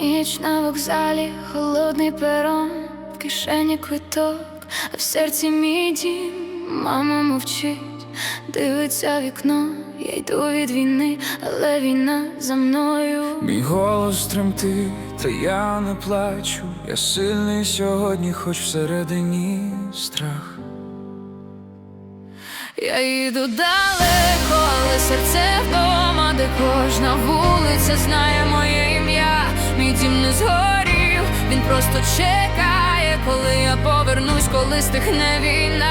Ніч на вокзалі, холодний перон, в кишені квиток, а в серці мій дім, мама мовчить, дивиться вікно, я йду від війни, але війна за мною. Мій голос тремтить, та я не плачу. Я сильний сьогодні, хоч всередині страх. Я їду далеко, але серце вдома, де кожна вулиця знає моє дім не згорів, він просто чекає, коли я повернусь, коли стихне війна.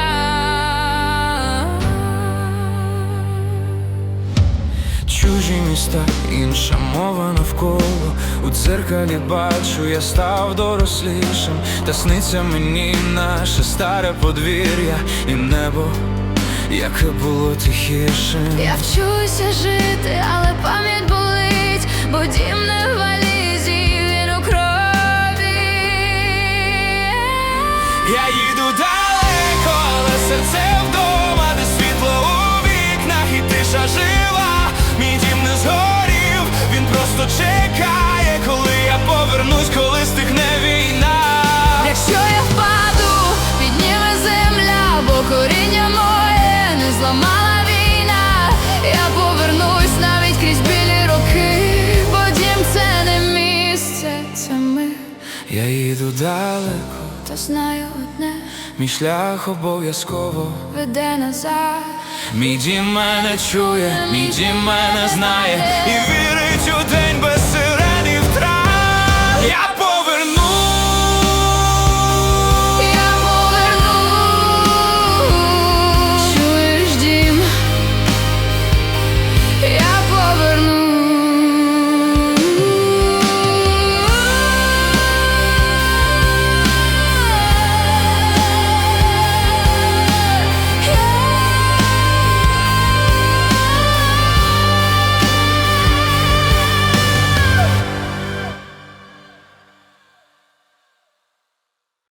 Чужі міста, інша мова навколо. У дзеркалі бачу, я став дорослішим, та сниться мені наше старе подвір'я і небо, яке було тихішим. Я вчуся жити, але пам'ять болить, бо дім Я їду далеко, але серце вдома, де світло у вікнах і тиша жива. Мій дім не згорів, він просто чекає, коли я повернусь, коли стихне війна. Якщо я впаду, підніме земля, бо коріння моє не зламала Я їду далеко, Та знаю одне, мій шлях обов'язково. веде назад. Мій дім мене чує, мій дім мене знає